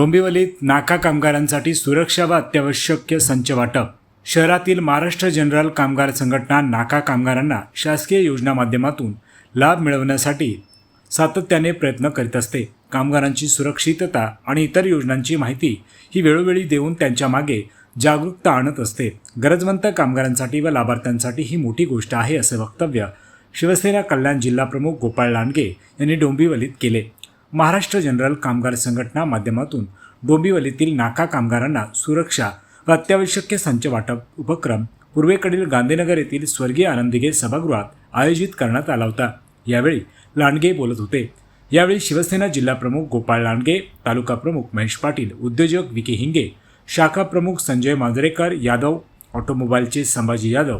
डोंबिवलीत नाका कामगारांसाठी सुरक्षा व अत्यावश्यक संच वाटप. शहरातील महाराष्ट्र जनरल कामगार संघटना नाका कामगारांना शासकीय योजना माध्यमातून लाभ मिळवण्यासाठी सातत्याने प्रयत्न करीत असते. कामगारांची सुरक्षितता आणि इतर योजनांची माहिती ही वेळोवेळी देऊन त्यांच्या मागे जागरूकता आणत असते. गरजवंत कामगारांसाठी व लाभार्थ्यांसाठी ही मोठी गोष्ट आहे असे वक्तव्य शिवसेना कल्याण जिल्हाप्रमुख गोपाळ लांडगे यांनी डोंबिवलीत केले. महाराष्ट्र जनरल कामगार संघटना माध्यमातून डोंबिवलीतील नाका कामगारांना सुरक्षा व अत्यावश्यक संच वाटप उपक्रम पूर्वेकडील गांधीनगर येथील स्वर्गीय आनंदिगे सभागृहात आयोजित करण्यात आला होता. यावेळी लांडगे बोलत होते. यावेळी शिवसेना जिल्हाप्रमुख गोपाळ लांडगे तालुका प्रमुख महेश पाटील उद्योजक विकी हिंगे शाखा प्रमुख संजय मांजरेकर यादव ऑटोमोबाईलचे संभाजी यादव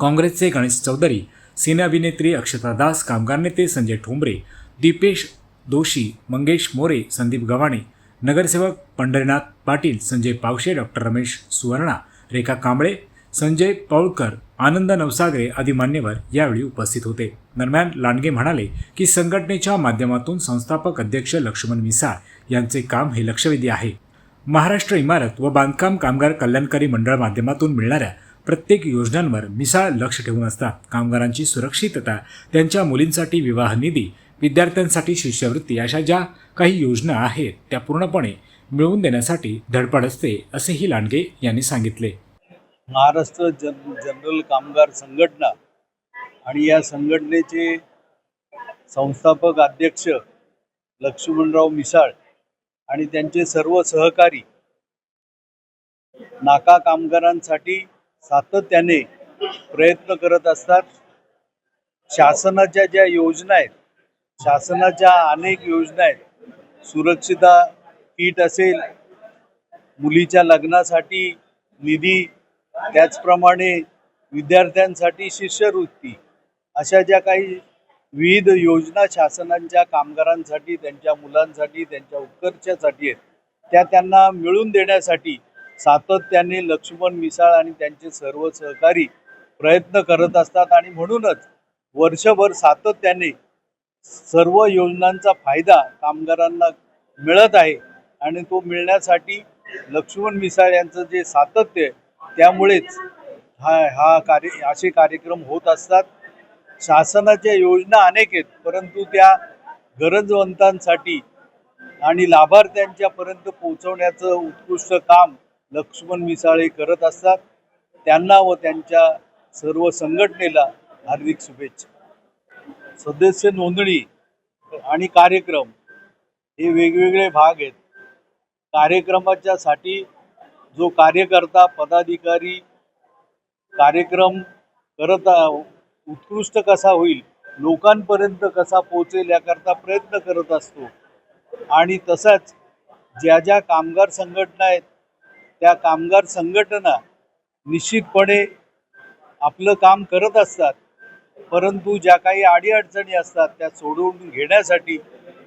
काँग्रेसचे गणेश चौधरी सिने अभिनेत्री अक्षता दास कामगार नेते संजय ठोंबरे दीपेश दोषी मंगेश मोरे संदीप गव्हाणे नगरसेवक पंढरीनाथ पाटील संजय पावशे डॉक्टर रमेश सुवर्णा रेखा कांबळे संजय पौळकर आनंद नवसागरे आदी मान्यवर यावेळी उपस्थित होते. दरम्यान लांडगे म्हणाले की संघटनेच्या माध्यमातून संस्थापक अध्यक्ष लक्ष्मण मिसाळ यांचे काम हे लक्षवेधी आहे. महाराष्ट्र इमारत व बांधकाम कामगार कल्याणकारी मंडळ माध्यमातून मिळणाऱ्या प्रत्येक योजनांवर मिसाळ लक्ष ठेवून असतात. कामगारांची सुरक्षितता त्यांच्या मुलींसाठी विवाह निधी विद्यार्थ्यांसाठी शिष्यवृत्ती अशा ज्या काही योजना आहेत त्या पूर्णपणे मिळवून देण्यासाठी धडपड असते असेही लांडगे यांनी सांगितले. महाराष्ट्र जन जनरल कामगार संघटना आणि या संघटनेचे संस्थापक अध्यक्ष लक्ष्मणराव मिसाळ आणि त्यांचे सर्व सहकारी नाका कामगारांसाठी सातत्याने प्रयत्न करत असतात. शासनाच्या ज्या योजना आहेत शासनाच्या अनेक योजना आहेत. सुरक्षिता किट असेल मुलीच्या लग्नासाठी निधी त्याचप्रमाणे विद्यार्थ्यांसाठी शिष्यवृत्ती अशा ज्या काही विविध योजना शासनांच्या कामगारांसाठी त्यांच्या मुलांसाठी त्यांच्या उत्कर्षासाठी आहेत. त्या त्यांना मिळवून देण्यासाठी सातत्याने लक्ष्मण मिसाळ आणि त्यांचे सर्व सहकारी प्रयत्न करत असतात आणि म्हणूनच वर्षभर सातत्याने सर्व योजनांचा फायदा कामगारांना मिळत आहे आणि तो मिळण्यासाठी लक्ष्मण मिसाळ यांचं जे सातत्य त्यामुळेच हा हा कार्य असे कार्यक्रम होत असतात. शासनाच्या योजना अनेक आहेत परंतु त्या गरजवंतांसाठी आणि लाभार्थ्यांच्यापर्यंत पोहोचवण्याचं उत्कृष्ट काम लक्ष्मण मिसाळे करत असतात. त्यांना व त्यांच्या सर्व संघटनेला हार्दिक शुभेच्छा. सदस्य नोंदणी आणि कार्यक्रम हे वेगवेगळे भाग आहेत. कार्यक्रमाच्या साठी जो कार्यकर्ता पदाधिकारी कार्यक्रम करत उत्कृष्ट कसा होईल लोकांपर्यंत कसा पोहोचेल याकरता प्रयत्न करत असतो. आणि तसंच ज्या ज्या कामगार संघटना आहेत त्या कामगार संघटना निश्चितपणे आपलं काम करत असतात. परंतु ज्या काही अडीअडचणी असतात त्या सोडवून घेण्यासाठी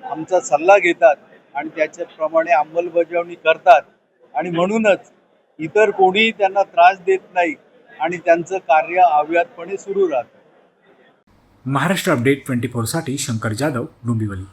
आमचा सल्ला घेतात आणि त्याच्याप्रमाणे अंमलबजावणी करतात. आणि म्हणूनच इतर कोणीही त्यांना त्रास देत नाही आणि त्यांचं कार्य अव्यातपणे सुरू राहतं. महाराष्ट्र अपडेट ट्वेंटी फोरसाठी शंकर जाधव डोंबिवली.